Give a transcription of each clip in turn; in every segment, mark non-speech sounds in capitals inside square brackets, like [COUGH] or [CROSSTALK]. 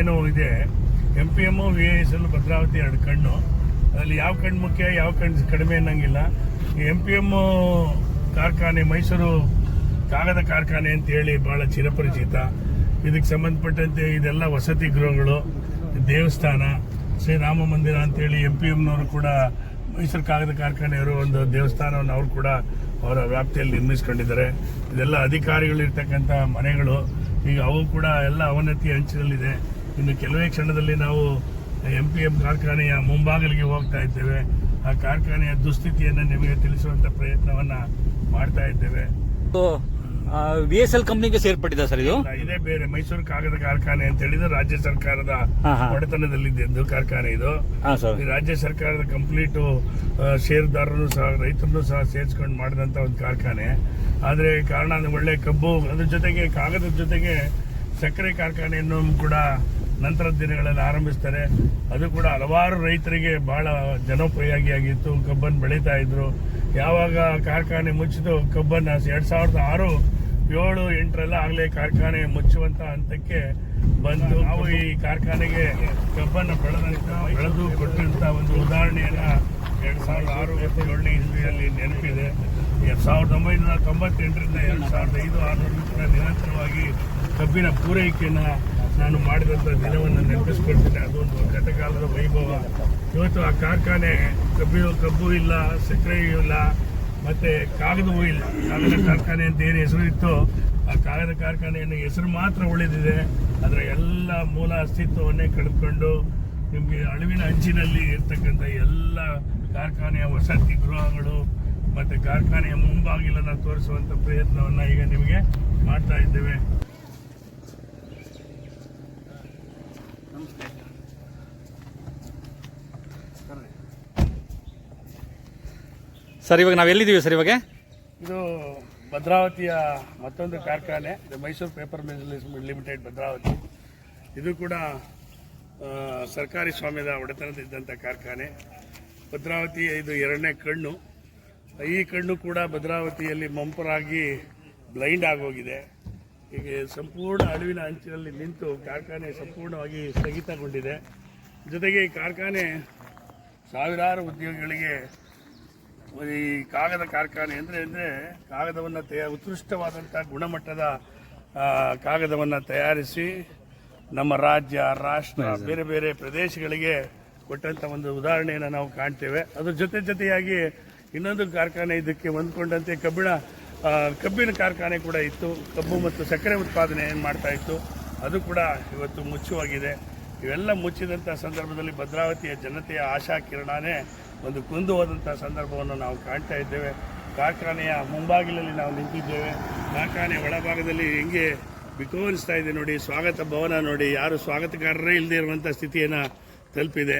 ಏನೋ ಇದೆ. M P M V S L Bhadravati ಎರಡು ಕಣ್ಣು. ಅದರಲ್ಲಿ ಯಾವ ಕಣ್ಣು ಮುಖ್ಯ, ಯಾವ ಕಣ್ಣು ಕಡಿಮೆ ಅನ್ನಂಗಿಲ್ಲ. ಎಂ ಪಿ ಎಂ ಕಾರ್ಖಾನೆ ಮೈಸೂರು ಕಾಗದ ಕಾರ್ಖಾನೆ ಅಂತ ಹೇಳಿ ಬಹಳ ಚಿರಪರಿಚಿತ. ಇದಕ್ಕೆ ಸಂಬಂಧಪಟ್ಟಂತೆ ಇದೆಲ್ಲ ವಸತಿ ಗೃಹಗಳು, ದೇವಸ್ಥಾನ ಶ್ರೀರಾಮ ಮಂದಿರ ಅಂತೇಳಿ ಎಂ ಪಿ ಎಮ್ನವರು ಕೂಡ ಮೈಸೂರು ಕಾಗದ ಕಾರ್ಖಾನೆಯವರು ಒಂದು ದೇವಸ್ಥಾನವನ್ನು ಅವರು ಕೂಡ ಅವರ ವ್ಯಾಪ್ತಿಯಲ್ಲಿ ನಿರ್ಮಿಸ್ಕೊಂಡಿದ್ದಾರೆ. ಇದೆಲ್ಲ ಅಧಿಕಾರಿಗಳು ಇರ್ತಕ್ಕಂಥ ಮನೆಗಳು. ಈಗ ಅವು ಕೂಡ ಎಲ್ಲ ಅವನತಿ ಹಂಚಿನಲ್ಲಿದೆ ಇನ್ನು ಕೆಲವೇ ಕ್ಷಣದಲ್ಲಿ ನಾವು ಎಂ ಪಿ ಎಂ ಕಾರ್ಖಾನೆಯ ಮುಂಭಾಗಲಿಗೆ ಹೋಗ್ತಾ ಇದ್ದೇವೆ. ಆ ಕಾರ್ಖಾನೆಯ ದುಸ್ಥಿತಿಯನ್ನು ನಿಮಗೆ ತಿಳಿಸುವಂತ ಪ್ರಯತ್ನವನ್ನ ಮಾಡ್ತಾ ಇದ್ದೇವೆ. ವಿ ಎಸ್ ಎಲ್ ಕಂಪ್ನಿಗೆ ಸೇರ್ಪಟ್ಟಿದೆ ಸರ್ ಇದು? ಇದೇ ಬೇರೆ. ಮೈಸೂರು ಕಾಗದ ಕಾರ್ಖಾನೆ ಅಂತ ಹೇಳಿದ್ರೆ ರಾಜ್ಯ ಸರ್ಕಾರದ. ಒಡೆತನದಲ್ಲಿದ್ದು ಕಾರ್ಖಾನೆ ಇದು. ರಾಜ್ಯ ಸರ್ಕಾರದ ಕಂಪ್ಲೀಟ್ ಷೇರುದಾರರು ಸಹ ರೈತರನ್ನು ಸಹ ಸೇರಿಸ್ಕೊಂಡು ಮಾಡಿದಂತ ಒಂದು ಕಾರ್ಖಾನೆ. ಆದರೆ ಕಾರಣ ಒಳ್ಳೆ ಕಬ್ಬು ಅದ್ರ ಜೊತೆಗೆ ಕಾಗದದ ಜೊತೆಗೆ ಸಕ್ಕರೆ ಕಾರ್ಖಾನೆಯನ್ನು ಕೂಡ ನಂತರದ ದಿನಗಳಲ್ಲಿ ಆರಂಭಿಸ್ತಾರೆ. ಅದು ಕೂಡ ಹಲವಾರು ರೈತರಿಗೆ ಬಹಳ ಜನೋಪಯೋಗಿಯಾಗಿತ್ತು ಕಬ್ಬನ್ನು ಬೆಳೀತಾ ಇದ್ರು. ಯಾವಾಗ ಕಾರ್ಖಾನೆ ಮುಚ್ಚಿತು ಕಬ್ಬನ್ನು ಎರಡ್ ಸಾವಿರದ ಆರು ಏಳು ಎಂಟರೆಲ್ಲ ಆಗಲೇ ಕಾರ್ಖಾನೆ ಮುಚ್ಚುವಂತ ಹಂತಕ್ಕೆ ಬಂದು ನಾವು ಈ ಕಾರ್ಖಾನೆಗೆ ಕಬ್ಬನ್ನು ಬೆಳೆದಂಥ ಬೆಳೆದು ಕೊಟ್ಟಂತ ಒಂದು ಉದಾಹರಣೆಯನ್ನ ಎರಡು ಸಾವಿರದ ಆರು ಏಳನೇ ಇಸ್ವಿಯಲ್ಲಿ ನೆನಪಿದೆ. ಎರಡು ಸಾವಿರದ ಒಂಬೈನೂರ ತೊಂಬತ್ತೆಂಟರಿಂದ ಎರಡು ಸಾವಿರದ ಐದು ಕೂಡ ನಿರಂತರವಾಗಿ ಕಬ್ಬಿನ ಪೂರೈಕೆಯನ್ನು ನಾನು ಮಾಡಿದಂಥ ದಿನವನ್ನು ನೆನಪಿಸ್ಕೊಳ್ತೀನಿ. ಅದೊಂದು ಗತಕಾಲದ ವೈಭವ. ಇವತ್ತು ಆ ಕಾರ್ಖಾನೆ ಕಬ್ಬಿ ಕಬ್ಬು ಇಲ್ಲ, ಸಕ್ಕರೆ ಇಲ್ಲ ಮತ್ತೆ ಕಾಗದ ಇಲ್ಲ ಕಾಗದ ಕಾರ್ಖಾನೆ ಅಂತ ಏನು ಹೆಸರು ಇತ್ತು, ಆ ಕಾಗದ ಕಾರ್ಖಾನೆಯನ್ನು ಹೆಸರು ಮಾತ್ರ ಉಳಿದಿದೆ. ಅದರ ಎಲ್ಲ ಮೂಲ ಅಸ್ತಿತ್ವವನ್ನೇ ಕಳೆದುಕೊಂಡು ನಿಮಗೆ ಅಳಿವಿನ ಅಂಚಿನಲ್ಲಿ ಇರ್ತಕ್ಕಂಥ ಎಲ್ಲ ಕಾರ್ಖಾನೆಯ ವಸತಿ ಗೃಹಗಳು ಮತ್ತು ಕಾರ್ಖಾನೆಯ ಮುಂಬಾಗಿಲನ್ನು ತೋರಿಸುವಂಥ ಪ್ರಯತ್ನವನ್ನು ಈಗ ನಿಮಗೆ ಮಾಡ್ತಾ ಇದ್ದೇವೆ. ಸರ್, ಇವಾಗ ನಾವು ಎಲ್ಲಿದ್ದೀವಿ ಸರ್ ಇವಾಗ? ಇದು ಭದ್ರಾವತಿಯ ಮತ್ತೊಂದು ಕಾರ್ಖಾನೆ Mysore paper mills limited Bhadravati. ಇದು ಕೂಡ ಸರ್ಕಾರಿ ಸ್ವಾಮ್ಯದ ಒಡೆತನದಿದ್ದಂಥ ಕಾರ್ಖಾನೆ. ಭದ್ರಾವತಿ ಇದು ಎರಡನೇ ಕಣ್ಣು. ಈ ಕಣ್ಣು ಕೂಡ ಭದ್ರಾವತಿಯಲ್ಲಿ ಮಂಪರಾಗಿ ಬ್ಲೈಂಡ್ ಆಗೋಗಿದೆ. ಈಗ ಸಂಪೂರ್ಣ ಅಳಿವಿನ ಅಂಚಿನಲ್ಲಿ ನಿಂತು ಕಾರ್ಖಾನೆ ಸಂಪೂರ್ಣವಾಗಿ ಸ್ಥಗಿತಗೊಂಡಿದೆ. ಜೊತೆಗೆ ಈ ಕಾರ್ಖಾನೆ ಸಾವಿರಾರು ಉದ್ಯೋಗಿಗಳಿಗೆ ಈ ಕಾಗದ ಕಾರ್ಖಾನೆ ಅಂದರೆ ಅಂದರೆ ಕಾಗದವನ್ನು ತಯಾ ಉತ್ಕೃಷ್ಟವಾದಂಥ ಗುಣಮಟ್ಟದ ಕಾಗದವನ್ನು ತಯಾರಿಸಿ ನಮ್ಮ ರಾಜ್ಯ ರಾಷ್ಟ್ರ ಬೇರೆ ಬೇರೆ ಪ್ರದೇಶಗಳಿಗೆ ಕೊಟ್ಟಂಥ ಒಂದು ಉದಾಹರಣೆಯನ್ನು ನಾವು ಕಾಣ್ತೇವೆ. ಅದ್ರ ಜೊತೆ ಜೊತೆಯಾಗಿ ಇನ್ನೊಂದು ಕಾರ್ಖಾನೆ ಇದಕ್ಕೆ ಹೊಂದ್ಕೊಂಡಂತೆ ಕಬ್ಬಿಣ ಕಬ್ಬಿನ ಕಾರ್ಖಾನೆ ಕೂಡ ಇತ್ತು. ಕಬ್ಬು ಮತ್ತು ಸಕ್ಕರೆ ಉತ್ಪಾದನೆ ಏನು ಮಾಡ್ತಾ ಇತ್ತು ಅದು ಕೂಡ ಇವತ್ತು ಮುಚ್ಚುವಾಗಿದೆ. ಇವೆಲ್ಲ ಮುಚ್ಚಿದಂಥ ಸಂದರ್ಭದಲ್ಲಿ ಭದ್ರಾವತಿಯ ಜನತೆಯ ಆಶಾ ಕಿರಣನೇ ಒಂದು ಕುಂದು ಹೋದಂಥ ಸಂದರ್ಭವನ್ನು ನಾವು ಕಾಣ್ತಾ ಇದ್ದೇವೆ. ಕಾರ್ಖಾನೆಯ ಮುಂಭಾಗಿಲಲ್ಲಿ ನಾವು ನಿಂತಿದ್ದೇವೆ. ಕಾರ್ಖಾನೆಯ ಒಳಭಾಗದಲ್ಲಿ ಹೆಂಗೆ ಬಿಕೋರಿಸ್ತಾ ಇದೆ ನೋಡಿ, ಸ್ವಾಗತ ಭವನ ನೋಡಿ, ಯಾರು ಸ್ವಾಗತಕಾರರೇ ಇಲ್ಲದೆ ಇರುವಂಥ ಸ್ಥಿತಿಯನ್ನು ತಲುಪಿದೆ.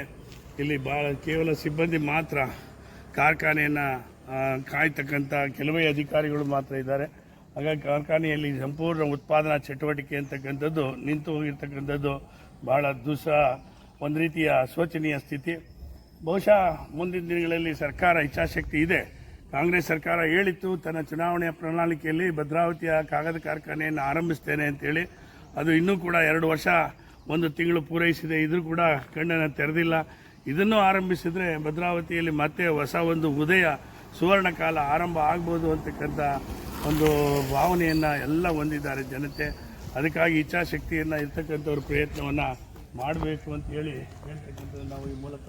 ಇಲ್ಲಿ ಭಾಳ ಕೇವಲ ಸಿಬ್ಬಂದಿ ಮಾತ್ರ ಕಾರ್ಖಾನೆಯನ್ನು ಕಾಯ್ತಕ್ಕಂಥ ಕೆಲವೇ ಅಧಿಕಾರಿಗಳು ಮಾತ್ರ ಇದ್ದಾರೆ. ಹಾಗಾಗಿ ಕಾರ್ಖಾನೆಯಲ್ಲಿ ಸಂಪೂರ್ಣ ಉತ್ಪಾದನಾ ಚಟುವಟಿಕೆ ಅಂತಕ್ಕಂಥದ್ದು, ನಿಂತು ಹೋಗಿರ್ತಕ್ಕಂಥದ್ದು ಬಹಳ ದುಸ ಒಂದು ರೀತಿಯ ಶೋಚನೀಯ ಸ್ಥಿತಿ. ಬಹುಶಃ ಮುಂದಿನ ದಿನಗಳಲ್ಲಿ ಸರ್ಕಾರ ಇಚ್ಛಾಶಕ್ತಿ ಇದೆ. ಕಾಂಗ್ರೆಸ್ ಸರ್ಕಾರ ಹೇಳಿತ್ತು, ತನ್ನ ಚುನಾವಣೆಯ ಪ್ರಣಾಳಿಕೆಯಲ್ಲಿ ಭದ್ರಾವತಿಯ ಕಾಗದ ಕಾರ್ಖಾನೆಯನ್ನು ಆರಂಭಿಸ್ತೇನೆ ಅಂತೇಳಿ. ಅದು ಇನ್ನೂ ಕೂಡ ಎರಡು ವರ್ಷ, ಒಂದು ತಿಂಗಳು ಪೂರೈಸಿದೆ, ಇದ್ರೂ ಕೂಡ ಕಣ್ಣನ್ನು ತೆರೆದಿಲ್ಲ. ಇದನ್ನು ಆರಂಭಿಸಿದ್ರೆ ಭದ್ರಾವತಿಯಲ್ಲಿ ಮತ್ತೆ ಹೊಸ ಒಂದು ಉದಯ, ಸುವರ್ಣ ಕಾಲ ಆರಂಭ ಆಗ್ಬೋದು ಅಂತಕ್ಕಂಥ ಒಂದು ಭಾವನೆಯನ್ನು ಎಲ್ಲ ಹೊಂದಿದ್ದಾರೆ ಜನತೆ. ಅದಕ್ಕಾಗಿ ಇಚ್ಛಾಶಕ್ತಿಯನ್ನು ಇರ್ತಕ್ಕಂಥವ್ರ ಪ್ರಯತ್ನವನ್ನು ಮಾಡಬೇಕು ಅಂತ ಹೇಳಿ ಹೇಳ್ತಕ್ಕಂಥದ್ದು ನಾವು ಈ ಮೂಲಕ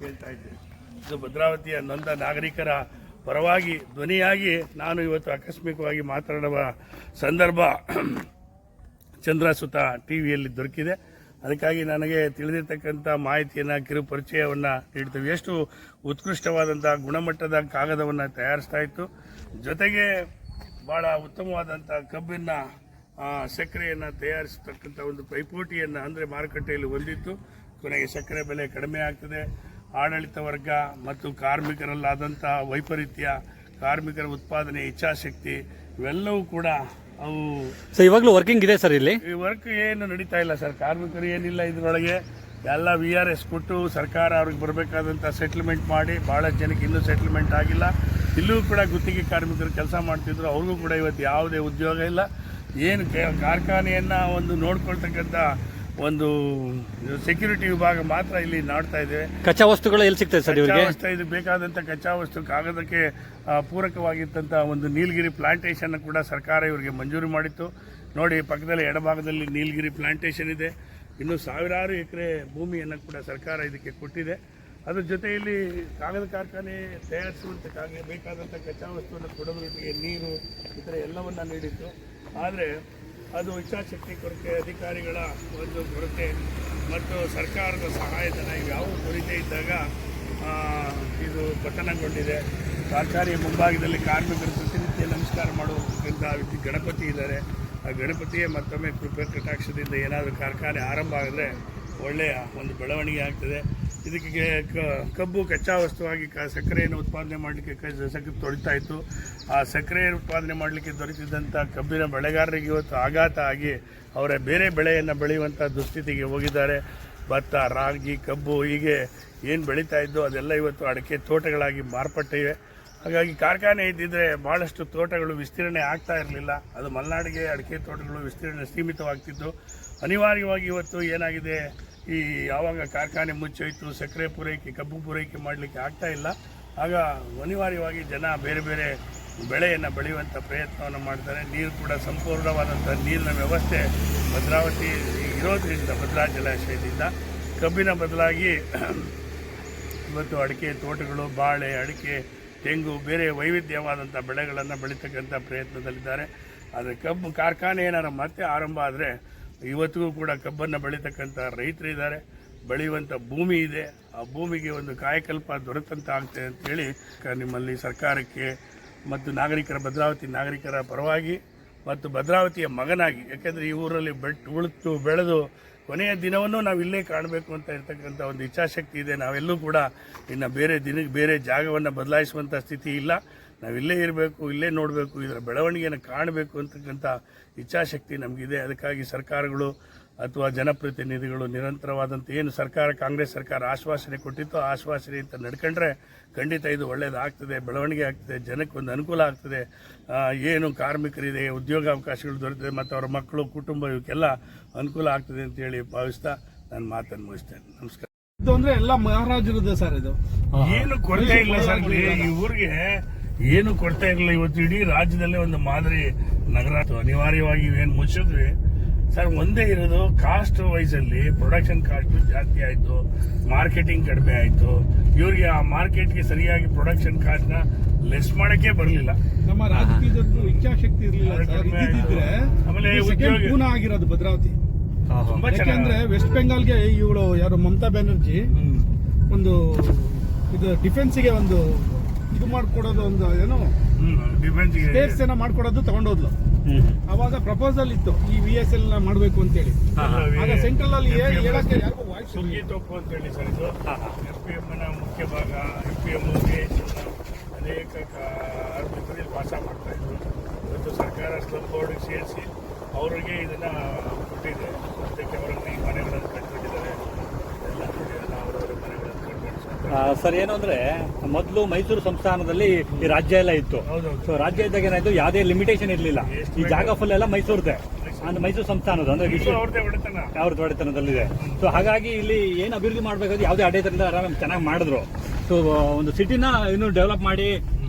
ಹೇಳ್ತಾ ಇದ್ದೇವೆ ಇದು ಭದ್ರಾವತಿಯ ನೊಂದ ನಾಗರಿಕರ ಪರವಾಗಿ ಧ್ವನಿಯಾಗಿ ನಾನು ಇವತ್ತು ಆಕಸ್ಮಿಕವಾಗಿ ಮಾತನಾಡುವ ಸಂದರ್ಭ [CLEARS THROAT] ಚಂದ್ರಸುತ ಟಿ ವಿಯಲ್ಲಿ ದೊರಕಿದೆ. ಅದಕ್ಕಾಗಿ ನನಗೆ ತಿಳಿದಿರ್ತಕ್ಕಂಥ ಮಾಹಿತಿಯನ್ನು ಕಿರು ಪರಿಚಯವನ್ನು ನೀಡ್ತೇವೆ. ಎಷ್ಟು ಉತ್ಕೃಷ್ಟವಾದಂಥ ಗುಣಮಟ್ಟದ ಕಾಗದವನ್ನು ತಯಾರಿಸ್ತಾ ಇತ್ತು. ಜೊತೆಗೆ ಭಾಳ ಉತ್ತಮವಾದಂಥ ಕಬ್ಬಿನ ಸಕ್ಕರೆಯನ್ನು ತಯಾರಿಸತಕ್ಕಂಥ ಒಂದು ಪೈಪೋಟಿಯನ್ನು ಅಂದರೆ ಮಾರುಕಟ್ಟೆಯಲ್ಲಿ ಹೊಂದಿತ್ತು. ಕೊನೆಗೆ ಸಕ್ಕರೆ ಬೆಲೆ ಕಡಿಮೆ ಆಗ್ತದೆ. ಆಡಳಿತ ವರ್ಗ ಮತ್ತು ಕಾರ್ಮಿಕರಲ್ಲಾದಂಥ ವೈಪರೀತ್ಯ ಕಾರ್ಮಿಕರ ಉತ್ಪಾದನೆ ಇಚ್ಛಾಶಕ್ತಿ ಇವೆಲ್ಲವೂ ಕೂಡ ಅವು ಸರ್ ಇವಾಗಲೂ ವರ್ಕಿಂಗ್ ಇದೆ ಸರ್ ಇಲ್ಲಿ? ಈ ವರ್ಕ್ ಏನು ನಡೀತಾ ಇಲ್ಲ ಸರ್ ಕಾರ್ಮಿಕರು ಏನಿಲ್ಲ ಇದರೊಳಗೆ. ಎಲ್ಲ ವಿ ಆರ್ ಎಸ್ ಕೊಟ್ಟು ಸರ್ಕಾರ ಅವ್ರಿಗೆ ಬರಬೇಕಾದಂಥ ಸೆಟ್ಲ್ಮೆಂಟ್ ಮಾಡಿ ಭಾಳ ಜನಕ್ಕೆ ಇನ್ನೂ ಸೆಟ್ಲ್ಮೆಂಟ್ ಆಗಿಲ್ಲ. ಇಲ್ಲೂ ಕೂಡ ಗುತ್ತಿಗೆ ಕಾರ್ಮಿಕರು ಕೆಲಸ ಮಾಡ್ತಿದ್ರು. ಅವ್ರಿಗೂ ಕೂಡ ಇವತ್ತು ಯಾವುದೇ ಉದ್ಯೋಗ ಇಲ್ಲ. ಏನು ಕಾರ್ಖಾನೆಯನ್ನು ಒಂದು ನೋಡ್ಕೊಳ್ತಕ್ಕಂಥ ಒಂದು ಸೆಕ್ಯೂರಿಟಿ ವಿಭಾಗ ಮಾತ್ರ ಇಲ್ಲಿ ನಾಡ್ತಾ ಇದೆ. ಕಚ್ಚಾ ವಸ್ತುಗಳು ಎಲ್ಲಿ ಸಿಗ್ತದೆ ಸರ್ ಇವರಿಗೆ? ವಸ್ತು ಇದು ಬೇಕಾದಂಥ ಕಚ್ಚಾ ವಸ್ತು ಕಾಗದಕ್ಕೆ ಪೂರಕವಾಗಿರ್ತಂಥ ಒಂದು ನೀಲಗಿರಿ ಪ್ಲಾಂಟೇಷನ್ ಕೂಡ ಸರ್ಕಾರ ಇವರಿಗೆ ಮಂಜೂರು ಮಾಡಿತ್ತು. ನೋಡಿ ಪಕ್ಕದಲ್ಲಿ ಎಡಭಾಗದಲ್ಲಿ ನೀಲಗಿರಿ ಪ್ಲಾಂಟೇಷನ್ ಇದೆ. ಇನ್ನು ಸಾವಿರಾರು ಎಕರೆ ಭೂಮಿಯನ್ನು ಕೂಡ ಸರ್ಕಾರ ಇದಕ್ಕೆ ಕೊಟ್ಟಿದೆ. ಅದ್ರ ಜೊತೆಯಲ್ಲಿ ಕಾಗದ ಕಾರ್ಖಾನೆ ತಯಾರಿಸುವಂಥ ಕಾಗ ಬೇಕಾದಂಥ ಕಚ್ಚಾ ವಸ್ತುವನ್ನು ಕೊಡೋದ್ರೊಟ್ಟಿಗೆ ನೀರು ಈ ಥರ ಎಲ್ಲವನ್ನ ನೀಡಿತ್ತು. ಆದರೆ ಅದು ಇಚ್ಛಾಶಕ್ತಿ ಕೊರತೆ, ಅಧಿಕಾರಿಗಳ ಒಂದು ಕೊರತೆ ಮತ್ತು ಸರ್ಕಾರದ ಸಹಾಯಧನ ಯಾವ ಕೊರತೆ ಇದ್ದಾಗ ಇದು ಪತನಗೊಂಡಿದೆ. ಕಾರ್ಖಾನೆಯ ಮುಂಭಾಗದಲ್ಲಿ ಕಾರ್ಮಿಕರು ಪ್ರತಿನಿತ್ಯ ನಮಸ್ಕಾರ ಮಾಡುವಂಥ ಗಣಪತಿ ಇದ್ದಾರೆ. ಆ ಗಣಪತಿಯೇ ಮತ್ತೊಮ್ಮೆ ಕೃಪೆ ಕಟಾಕ್ಷದಿಂದ ಏನಾದರೂ ಕಾರ್ಖಾನೆ ಆರಂಭ ಆಗಿದ್ರೆ ಒಳ್ಳೆಯ ಒಂದು ಬೆಳವಣಿಗೆ ಆಗ್ತದೆ. ಇದಕ್ಕೆ ಕಬ್ಬು ಕಚ್ಚಾ ವಸ್ತುವಾಗಿ ಕ, ಸಕ್ಕರೆಯನ್ನು ಉತ್ಪಾದನೆ ಮಾಡಲಿಕ್ಕೆ ಸಕ್ಕರೆ ತೊಳಿತಾ ಇತ್ತು. ಆ ಸಕ್ಕರೆ ಉತ್ಪಾದನೆ ಮಾಡಲಿಕ್ಕೆ ದೊರೆತಿದ್ದಂಥ ಕಬ್ಬಿನ ಬೆಳೆಗಾರರಿಗೆ ಇವತ್ತು ಆಘಾತ ಆಗಿ ಅವರ ಬೇರೆ ಬೆಳೆಯನ್ನು ಬೆಳೆಯುವಂಥ ದುಸ್ಥಿತಿಗೆ ಹೋಗಿದ್ದಾರೆ. ಭತ್ತ, ರಾಗಿ, ಕಬ್ಬು ಹೀಗೆ ಏನು ಬೆಳೀತಾ ಇದ್ದೋ ಅದೆಲ್ಲ ಇವತ್ತು ಅಡಿಕೆ ತೋಟಗಳಾಗಿ ಮಾರ್ಪಟ್ಟಿವೆ. ಹಾಗಾಗಿ ಕಾರ್ಖಾನೆ ಇದ್ದಿದ್ರೆ ಭಾಳಷ್ಟು ತೋಟಗಳು ವಿಸ್ತೀರ್ಣೆ ಆಗ್ತಾ ಇರಲಿಲ್ಲ. ಅದು ಮಲೆನಾಡಿಗೆ ಅಡಿಕೆ ತೋಟಗಳು ವಿಸ್ತೀರ್ಣೆ ಸೀಮಿತವಾಗ್ತಿತ್ತು ಅನಿವಾರ್ಯವಾಗಿ ಇವತ್ತು ಏನಾಗಿದೆ? ಈ ಯಾವಾಗ ಕಾರ್ಖಾನೆ ಮುಚ್ಚೋಯ್ತು, ಸಕ್ಕರೆ ಪೂರೈಕೆ, ಕಬ್ಬು ಪೂರೈಕೆ ಮಾಡಲಿಕ್ಕೆ ಆಗ್ತಾ ಇಲ್ಲ. ಆಗ ಅನಿವಾರ್ಯವಾಗಿ ಜನ ಬೇರೆ ಬೇರೆ ಬೆಳೆಯನ್ನು ಬೆಳೆಯುವಂಥ ಪ್ರಯತ್ನವನ್ನು ಮಾಡ್ತಾರೆ. ನೀರು ಕೂಡ ಸಂಪೂರ್ಣವಾದಂಥ ನೀರಿನ ವ್ಯವಸ್ಥೆ ಭದ್ರಾವತಿ ಇರೋದ್ರಿಂದ ಭದ್ರಾ ಜಲಾಶಯದಿಂದ. ಕಬ್ಬಿನ ಬದಲಾಗಿ [CLEARS THROAT] ಇವತ್ತು ಅಡಿಕೆ ತೋಟಗಳು, ಬಾಳೆ, ಅಡಿಕೆ ತೆಂಗು ಬೇರೆ ವೈವಿಧ್ಯವಾದಂಥ ಬೆಳೆಗಳನ್ನು ಬೆಳೀತಕ್ಕಂಥ ಪ್ರಯತ್ನದಲ್ಲಿದ್ದಾರೆ. ಆದರೆ ಕಬ್ಬು ಕಾರ್ಖಾನೆ ಏನಾರ ಮತ್ತೆ ಆರಂಭ ಆದರೆ ಇವತ್ತಿಗೂ ಕೂಡ ಕಬ್ಬನ್ನು ಬೆಳೀತಕ್ಕಂಥ ರೈತರಿದ್ದಾರೆ. ಬೆಳೆಯುವಂಥ ಭೂಮಿ ಇದೆ. ಆ ಭೂಮಿಗೆ ಒಂದು ಕಾಯಕಲ್ಪ ದೊರೆತಂತ ಆಗ್ತದೆ ಅಂತೇಳಿ ನಿಮ್ಮಲ್ಲಿ ಸರ್ಕಾರಕ್ಕೆ ಮತ್ತು ನಾಗರಿಕರ ಭದ್ರಾವತಿ ನಾಗರಿಕರ ಪರವಾಗಿ ಮತ್ತು ಭದ್ರಾವತಿಯ ಮಗನಾಗಿ, ಯಾಕೆಂದರೆ ಈ ಊರಲ್ಲಿ ಬೆಟ್ಟು ಉಳಿತು ಬೆಳೆದು ಕೊನೆಯ ದಿನವನ್ನು ನಾವು ಇಲ್ಲೇ ಕಾಣಬೇಕು ಅಂತ ಇರ್ತಕ್ಕಂಥ ಒಂದು ಇಚ್ಛಾಶಕ್ತಿ ಇದೆ. ನಾವೆಲ್ಲೂ ಕೂಡ ಇನ್ನು ಬೇರೆ ದಿನಕ್ಕೆ ಬೇರೆ ಜಾಗವನ್ನು ಬದಲಾಯಿಸುವಂಥ ಸ್ಥಿತಿ ಇಲ್ಲ. ನಾವು ಇಲ್ಲೇ ಇರಬೇಕು, ಇಲ್ಲೇ ನೋಡಬೇಕು, ಇದರ ಬೆಳವಣಿಗೆಯನ್ನು ಕಾಣಬೇಕು ಅಂತಕ್ಕಂಥ ಇಚ್ಛಾಶಕ್ತಿ ನಮಗಿದೆ. ಅದಕ್ಕಾಗಿ ಸರ್ಕಾರಗಳು ಅಥವಾ ಜನಪ್ರತಿನಿಧಿಗಳು ನಿರಂತರವಾದಂಥ ಏನು ಸರ್ಕಾರ ಕಾಂಗ್ರೆಸ್ ಸರ್ಕಾರ ಆಶ್ವಾಸನೆ ಕೊಟ್ಟಿತ್ತು ಆಶ್ವಾಸನೆ ಅಂತ ನಡ್ಕೊಂಡ್ರೆ ಖಂಡಿತ ಇದು ಒಳ್ಳೆಯದಾಗ್ತದೆ ಬೆಳವಣಿಗೆ ಆಗ್ತದೆ ಜನಕ್ಕೆ ಒಂದು ಅನುಕೂಲ ಆಗ್ತದೆ. ಏನು ಕಾರ್ಮಿಕರಿದೆ ಉದ್ಯೋಗಾವಕಾಶಗಳು ದೊರೆತದೆ ಮತ್ತು ಅವರ ಮಕ್ಕಳು ಕುಟುಂಬ ಇವಕ್ಕೆಲ್ಲ ಅನುಕೂಲ ಆಗ್ತದೆ ಅಂತೇಳಿ ಭಾವಿಸ್ತಾ ನಾನು ಮಾತನ್ನು ಮುಗಿಸ್ತೇನೆ. ನಮಸ್ಕಾರ. ಇದು ಅಂದ್ರೆ ಎಲ್ಲ ಮಹಾರಾಜರದ್ದು ಸರ್ ಇದು. ಏನು ಕೊರತೆ ಇಲ್ಲ ಸರ್ ಈ ಊರಿಗೆ ಏನು ಕೊರತೆ ಇರಲಿಲ್ಲ ಇವತ್ತು ಇಡೀ ರಾಜ್ಯದಲ್ಲೇ ಒಂದು ಮಾದರಿ ನಗರ. ಅನಿವಾರ್ಯವಾಗಿ ಏನು ಮುಚ್ಚಿದ್ವಿ. ಸರ್ ಒಂದೇ ಇರೋದು ಕಾಸ್ಟ್ ವೈಸ್ ಅಲ್ಲಿ ಪ್ರೊಡಕ್ಷನ್ ಕಾಸ್ಟ್ ಜಾಸ್ತಿ ಆಯ್ತು ಮಾರ್ಕೆಟಿಂಗ್ ಕಡಿಮೆ ಆಯ್ತು. ಇವ್ರಿಗೆ ಆ ಮಾರ್ಕೆಟ್ಗೆ ಸರಿಯಾಗಿ ಪ್ರೊಡಕ್ಷನ್ ಕಾಸ್ಟ್ನ ಲೆಸ್ ಮಾಡಕ್ಕೆ ಬರಲಿಲ್ಲ. ನಮ್ಮ ರಾಜಕೀಯದದ್ದು ಇಚ್ಛಾಶಕ್ತಿ ಇರಲಿಲ್ಲ ಸರ್. ಕಡಿಮೆ ಆಯ್ತು. ಇದ್ದಿದ್ರೆ ಆಮೇಲೆ ಇದು second ಉದ್ಯೋಗ- ಪೂನಾ ಆಗಿರೋದು ಭದ್ರಾವತಿ. ತುಂಬಾ ಯಾಕೆಂದ್ರೆ ಚೆನ್ನಾಗಿ ವೆಸ್ಟ್ ಬೆಂಗಾಲ್ಗೆ ಇವಳು ಯಾರು ಮಮತಾ ಬ್ಯಾನರ್ಜಿ ಒಂದು ಇದು ಡಿಫೆನ್ಸ್ಗೆ ಒಂದು ಇದು ಮಾಡ್ಕೊಡೋದು ಒಂದು ಏನು ಡಿಫೆನ್ಸ್ಗೆ ಸ್ಪೇಸ್ ಏನೋ ಮಾಡ್ಕೊಡೋದು ತಗೊಂಡೋದ್ಲು. ಅವಾಗ ಪ್ರಪೋಸಲ್ ಇತ್ತು ಈ ವಿ ಎಸ್ ಎಲ್ ಮಾಡಬೇಕು ಅಂತೇಳಿ. ಆಗ ಸೆಂಟ್ರಲ್ ಅಲ್ಲಿ ಏ- ಹೇಳಕ್ಕೆ ಯಾರಿಗೂ ವಾಯ್ಸ್ ಸುಗ್ಗಿ ತೋಪು ಅಂತ ಹೇಳಿ ಸರ್ ಇದು. ಎಫ್ ಪಿ ಎಮ್ನ ಮುಖ್ಯ ಭಾಗ ಎಫ್ ಪಿ ಎಂ ಅನೇಕ ಇಲ್ಲಿ ವಾಸ ಮಾಡ್ತಾ ಇದ್ರು. ಇವತ್ತು ಸರ್ಕಾರ ಸ್ಲಮ್ ಬೋರ್ಡ್ಗೆ ಸೇರಿಸಿ ಅವರಿಗೆ ಇದನ್ನ ಕೊಟ್ಟಿದೆ ಅದಕ್ಕೆ ಅವರಿಗೆ ಈ ಮನೆಗಳನ್ನು ಕಟ್ಬಿಟ್ಟಿದ್ದಾರೆ ಎಲ್ಲ ನೋಡಿ ಎಲ್ಲ ಅವರವರ ಮನೆಗಳನ್ನು ಕಟ್ಕೊಂಡು ಸರ್ ಏನು ಅಂದ್ರೆ ಮೊದಲು ಮೈಸೂರು ಸಂಸ್ಥಾನದಲ್ಲಿ ಈ ರಾಜ್ಯ ಎಲ್ಲ ಇತ್ತು. ಸೊ ರಾಜ್ಯ ಇದ್ದಾಗ ಏನಾಯ್ತು ಯಾವುದೇ ಲಿಮಿಟೇಷನ್ ಇರಲಿಲ್ಲ. ಈ ಜಾಗ ಫುಲ್ ಎಲ್ಲ ಮೈಸೂರ್ದೆ. ಅಂದ್ರೆ ಮೈಸೂರು ಸಂಸ್ಥಾನದ ಅಂದ್ರೆ ಅವ್ರದ್ದು ದೊಡ್ಡತನದಲ್ಲಿದೆ ಸೊ ಹಾಗಾಗಿ ಇಲ್ಲಿ ಏನು ಅಭಿವೃದ್ಧಿ ಮಾಡಬೇಕಾದ್ರೆ ಯಾವುದೇ ಅಡೆತನದ ಆರಾಮ ಚೆನ್ನಾಗಿ ಮಾಡಿದ್ರು. ಸೊ ಒಂದು ಸಿಟಿನ ಇನ್ನು ಡೆವಲಪ್ ಮಾಡಿ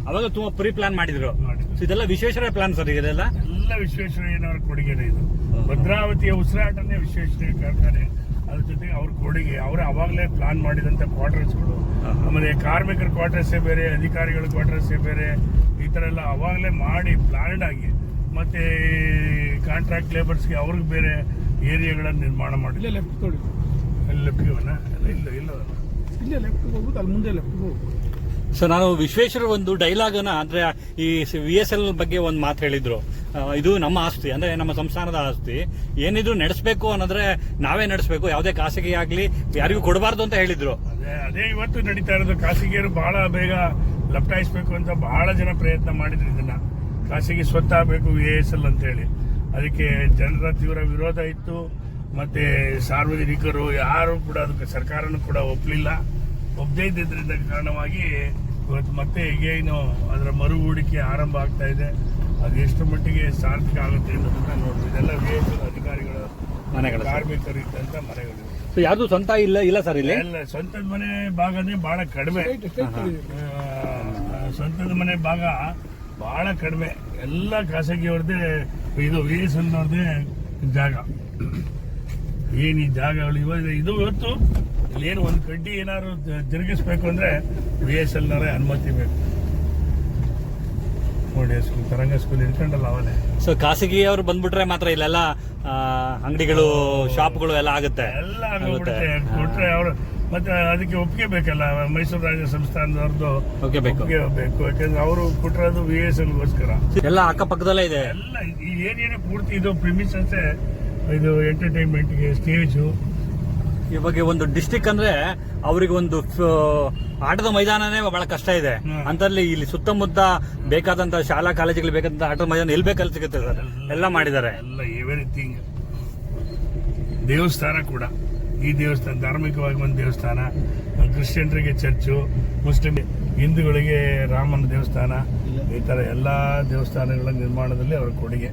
ಅವಾಗ ತುಂಬಾ ಪ್ರೀ ಪ್ಲಾನ್ ಮಾಡಿದ್ರು. ಸೊ ಇದೆಲ್ಲ ವಿಶ್ವೇಶ್ವರ ಪ್ಲಾನ್ ಸರ್ ಇದೆಲ್ಲ? ಎಲ್ಲ ವಿಶ್ವೇಶ್ವರಯ್ಯನವರ ಕೊಡುಗೆನೇ ಇದು. ಭದ್ರಾವತಿಯ ಉಸಿರಾಟನೇ ವಿಶ್ವೇಶ್ವರಯ್ಯ ಕಾರ್ಖಾನೆ. ಅವ್ರ ಕೊಡುಗೆ ಅವರು ಅವಾಗಲೇ ಪ್ಲಾನ್ ಮಾಡಿದಂಥ ಕ್ವಾರ್ಟರ್ಸ್ಗಳು ಆಮೇಲೆ ಕಾರ್ಮಿಕರ ಕ್ವಾರ್ಟರ್ಸೇ ಬೇರೆ ಅಧಿಕಾರಿಗಳ ಕ್ವಾರ್ಟರ್ಸೇ ಬೇರೆ ಈ ಥರ ಎಲ್ಲ ಅವಾಗಲೇ ಮಾಡಿ ಪ್ಲಾನ್ಡ್ ಆಗಿ ಮತ್ತೆ ಕಾಂಟ್ರಾಕ್ಟ್ ಲೇಬರ್ಸ್ಗೆ ಅವ್ರಿಗೆ ಬೇರೆ ಏರಿಯಾಗಳನ್ನು ನಿರ್ಮಾಣ ಇಲ್ಲೇ ಮಾಡಿಲ್ಲ ಲೆಫ್ಟ್ ತೊಳಿ ಇಲ್ಲ ಇಲ್ಲ ಇಲ್ಲ. ಇಲ್ಲೇ ಲೆಫ್ಟ್ ಹೋಗ್ಬೋದು ಅಲ್ಲಿ ಮುಂದೆ ಲೆಫ್ಟ್ ಹೋಗ್ಬೋದು. ಸೊ ನಾನು ವಿಶ್ವೇಶ್ವರ ಒಂದು ಡೈಲಾಗ್ ಅಂದರೆ ಅಂದ್ರೆ ಈ ವಿ ಎಸ್ ಎಲ್ ಬಗ್ಗೆ ಒಂದು ಮಾತು ಹೇಳಿದ್ರು. ಇದು ನಮ್ಮ ಆಸ್ತಿ, ಅಂದ್ರೆ ನಮ್ಮ ಸಂಸ್ಥಾನದ ಆಸ್ತಿ. ಏನಿದ್ರು ನಡೆಸಬೇಕು ಅನ್ನೋದ್ರೆ ನಾವೇ ನಡೆಸಬೇಕು, ಯಾವುದೇ ಖಾಸಗಿ ಆಗ್ಲಿ, ಯಾರಿಗೂ ಕೊಡಬಾರ್ದು ಅಂತ ಹೇಳಿದ್ರು. ಅದೇ ಇವತ್ತು ನಡೀತಾ ಇರೋದು, ಖಾಸಗಿಯರು ಬಹಳ ಬೇಗ ಲಪ್ಟಾಯಿಸಬೇಕು ಅಂತ ಬಹಳ ಜನ ಪ್ರಯತ್ನ ಮಾಡಿದ್ರು ಇದನ್ನ. ಖಾಸಗಿ ಸ್ವತ್ತಾಗಬೇಕು ವಿ ಎಸ್ ಎಲ್ ಅಂತ ಹೇಳಿ. ಅದಕ್ಕೆ ಜನರ ತೀವ್ರ ವಿರೋಧ ಇತ್ತು. ಮತ್ತೆ ಸಾರ್ವಜನಿಕರು ಯಾರು ಕೂಡ ಅದಕ್ಕೆ ಸರ್ಕಾರನೂ ಕೂಡ ಒಪ್ಪಲಿಲ್ಲ ಒಪ್ಪದೇ ಇದ್ದಿದ್ದರಿಂದ ಕಾರಣವಾಗಿ ಇವತ್ತು ಮತ್ತೆ ಏನು ಅದರ ಮರು ಹೂಡಿಕೆ ಆರಂಭ ಆಗ್ತಾ ಇದೆ. ಅದು ಎಷ್ಟು ಮಟ್ಟಿಗೆ ಸಾರ್ಥಕ ಆಗುತ್ತೆ ಅನ್ನೋದನ್ನ ನೋಡ್ಬೋದು ಇದೆಲ್ಲ ವಿ ಅಧಿಕಾರಿಗಳು ಮನೆಗಳು. ಕಾರ್ಮಿಕರು ಇದ್ದಂತ ಮನೆಗಳು. ಸೊ ಯಾವುದು ಸ್ವಂತ ಇಲ್ಲ ಇಲ್ಲ ಸರ್ ಇಲ್ಲಿ? ಎಲ್ಲ ಸ್ವಂತದ ಮನೆ ಭಾಗನೇ ಬಹಳ ಕಡಿಮೆ. ಸ್ವಂತದ ಮನೆ ಭಾಗ ಬಹಳ ಕಡಿಮೆ. ಎಲ್ಲ ಖಾಸಗಿಯವ್ರದ್ದೇ ಇದು ವಿ ಎಸ್ ಎಲ್ನವ್ರದ್ದೇ ಜಾಗ. ಏನು ಈ ಜಾಗಗಳು? ಇವಾಗ ಇದು ಇವತ್ತು ಇಲ್ಲೇನು ಒಂದು ಕಡ್ಡಿ ಏನಾದ್ರು ತಿರುಗಿಸ್ಬೇಕು ಅಂದ್ರೆ ವಿ ಎಸ್ ಎಲ್ನವರೇ ಅನುಮತಿ ಬೇಕು. ನೋಡಿ ಸ್ಕೂಲ್ ತರಂಗ ಸ್ಕೂಲ್ ಇಟ್ಕೊಂಡಲ್ಲ ಅವನೇ. ಸೊ ಖಾಸಗಿಯವರು ಬಂದ್ಬಿಟ್ರೆ ಮಾತ್ರ ಇಲ್ಲೆಲ್ಲ ಅಂಗಡಿಗಳು ಶಾಪ್ಗಳು ಎಲ್ಲ ಆಗುತ್ತೆ. ಎಲ್ಲ ಆಗುತ್ತೆ. ಕೊಟ್ರೆ ಅವರು ಮತ್ತೆ ಅದಕ್ಕೆ ಒಪ್ಪಿಗೆ ಬೇಕಲ್ಲ ಮೈಸೂರು ರಾಜ್ಯ ಸಂಸ್ಥಾನದವ್ರದ್ದು ಒಪ್ಪಿಗೆ ಬೇಕು. ಯಾಕಂದ್ರೆ ಅವರು ಕೊಟ್ಟಿರೋದು ವಿ ಎಸ್ ಎಲ್ಗೋಸ್ಕರ ಎಲ್ಲ ಅಕ್ಕಪಕ್ಕದಲ್ಲೇ ಇದೆ. ಎಲ್ಲ ಏರಿಯಾನೇ ಪೂರ್ತಿ ಇದು ಪ್ರಿಮಿಸಸ್ ಇದು ಎಂಟರ್ಟೈನ್ಮೆಂಟ್ಗೆ ಸ್ಟೇಜು ಈ ಬಗ್ಗೆ ಒಂದು ಡಿಸ್ಟಿಕ್ ಅಂದ್ರೆ ಅವ್ರಿಗೆ ಒಂದು ಆಟದ ಮೈದಾನನೇ ಬಹಳ ಕಷ್ಟ ಇದೆ. ಅಂತಲ್ಲಿ ಇಲ್ಲಿ ಸುತ್ತಮುತ್ತ ಬೇಕಾದಂತ ಶಾಲಾ ಕಾಲೇಜುಗಳು ಬೇಕಾದಂತ ಆಟದ ಮೈದಾನ ಎಲ್ಲಿ ಬೇಕಲ್ಲಿ ಸಿಗುತ್ತೆ ಸರ್. ಎಲ್ಲ ಮಾಡಿದ್ದಾರೆ. ಎಲ್ಲ ಎವ್ರಿಥಿಂಗ್ ದೇವಸ್ಥಾನ ಕೂಡ. ಈ ದೇವಸ್ಥಾನ ಧಾರ್ಮಿಕವಾಗಿ ಒಂದು ದೇವಸ್ಥಾನ ಕ್ರಿಶ್ಚಿಯನ್ರಿಗೆ ಚರ್ಚು ಮುಸ್ಲಿಂ ಹಿಂದೂಗಳಿಗೆ ರಾಮನ ದೇವಸ್ಥಾನ ಈ ಥರ ಎಲ್ಲಾ ದೇವಸ್ಥಾನಗಳ ನಿರ್ಮಾಣದಲ್ಲಿ ಅವರ ಕೊಡುಗೆ.